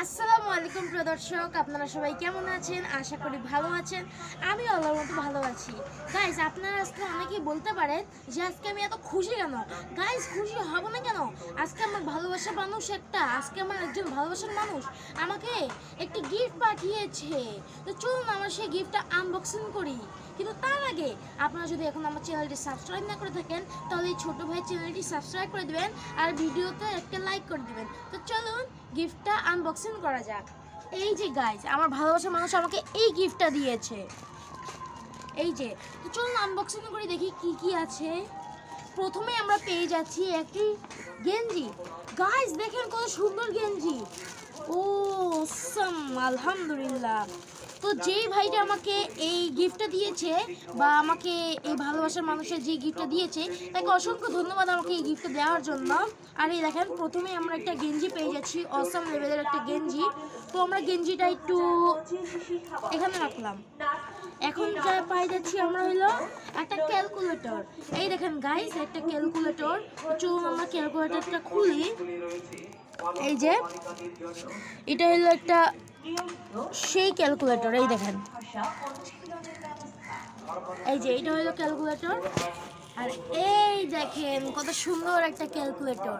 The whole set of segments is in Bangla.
আসসালামু আলাইকুম প্রিয় দর্শক, আপনারা সবাই কেমন আছেন? আশা করি ভালো আছেন। আমি আল্লাহর মতো ভালো আছি। গাইজ আপনারা আজকে অনেকেই বলতে পারেন যে আজকে আমি এত খুশি কেন? গাইজ খুশি হব না কেন? আজকে আমার ভালোবাসার মানুষ একটা। আজকে আমার একজন ভালোবাসার মানুষ আমাকে একটি গিফট পাঠিয়েছে। তো চলুন আমার সেই গিফটটা আনবক্সিং করি। কিন্তু তার আগে আপনারা যদি এখন আমার চ্যানেলটি সাবস্ক্রাইব না করে থাকেন, তাহলে এই ছোটো ভাই চ্যানেলটি সাবস্ক্রাইব করে দেবেন আর ভিডিওতে একটা লাইক করে দেবেন। তো চলুন গিফটটা আনবক্সিং করা যাক। এই যে গাইজ আমার ভালোবাসার মানুষ আমাকে এই গিফটটা দিয়েছে। এই যে, তো চলুন আনবক্সিং করে দেখি কি কি আছে। প্রথমে আমরা পেয়ে যাচ্ছি একটি গেঞ্জি। গাইজ দেখেন কত সুন্দর গেঞ্জি। ও সাম আলহামদুলিল্লাহ তো যেই ভাইটা আমাকে এই গিফটটা দিয়েছে বা আমাকে এই ভালোবাসার মানুষের যে গিফটটা দিয়েছে, তাকে অসংখ্য ধন্যবাদ আমাকে এই গিফটটা দেওয়ার জন্য। আর এই দেখেন, প্রথমে আমরা একটা গেঞ্জি পেয়ে যাচ্ছি অসম লেভেলের একটা গেঞ্জি। তো আমরা গেঞ্জিটা একটু এখানে রাখলাম। এখন যা পাই যাচ্ছি আমরা হলো একটা ক্যালকুলেটর এই দেখেন গাইস একটা ক্যালকুলেটর চলুন আমরা ক্যালকুলেটরটা খুলি। এই যে, এটা হলো একটা সেই ক্যালকুলেটর এই দেখেন। এই যে, এটা হলো ক্যালকুলেটর আর এই দেখেন, কত সুন্দর একটা ক্যালকুলেটর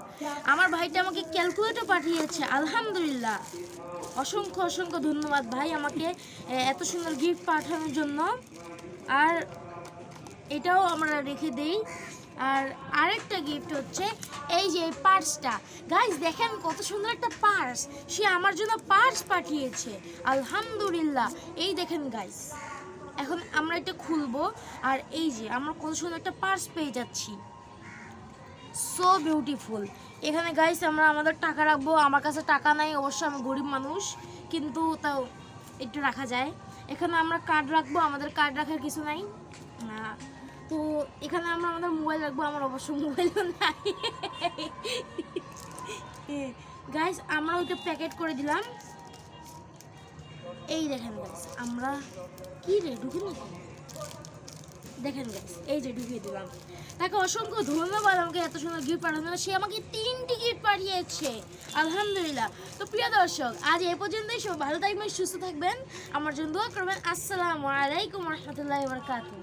আমার ভাইটা আমাকে ক্যালকুলেটর পাঠিয়েছে, আলহামদুলিল্লাহ। অসংখ্য অসংখ্য ধন্যবাদ ভাই আমাকে এত সুন্দর গিফট পাঠানোর জন্য। আর এটাও আমরা রেখে দেই। আর আরেকটা গিফট হচ্ছে, এই যে এই পার্সটা। গাইস দেখেন কত সুন্দর একটা পার্স। সে আমার জন্য পার্স পাঠিয়েছে। আলহামদুলিল্লাহ। এই দেখেন গাইস এখন আমরা এটা খুলবো। আর এই যে, আমরা কত সুন্দর একটা পার্স পেয়ে যাচ্ছি। সো বিউটিফুল এখানে গাইস আমরা আমাদের টাকা রাখব। আমার কাছে টাকা নাই, অবশ্য আমি গরিব মানুষ, কিন্তু তাও একটু রাখা যায়। এখানে আমরা কার্ড রাখব। আমাদের কার্ড রাখার কিছু নাই। তো এখানে আমরা আমাদের মোবাইল রাখব, আমার অবশ্য মোবাইলও নাই। গাইস আমরা ওইটা প্যাকেট করে দিলাম। এই দেখেন গাইস আমরা কি রে, ঢুকে নাকি দেখেন গাইস এই যে ঢুকিয়ে দিলাম। তাকে অসংখ্য ধন্যবাদ আমাকে এত সুন্দর গিফট পাঠানো সে আমাকে তিনটি গিফট পাঠিয়েছে, আলহামদুলিল্লাহ। তো প্রিয় দর্শক, আজ এ পর্যন্তই সব ভালো থাকবেন, সুস্থ থাকবেন। আমার জন্য দোয়া করবেন। আসসালামু আলাইকুম রহমতুল্লাহ বরকাতুহ।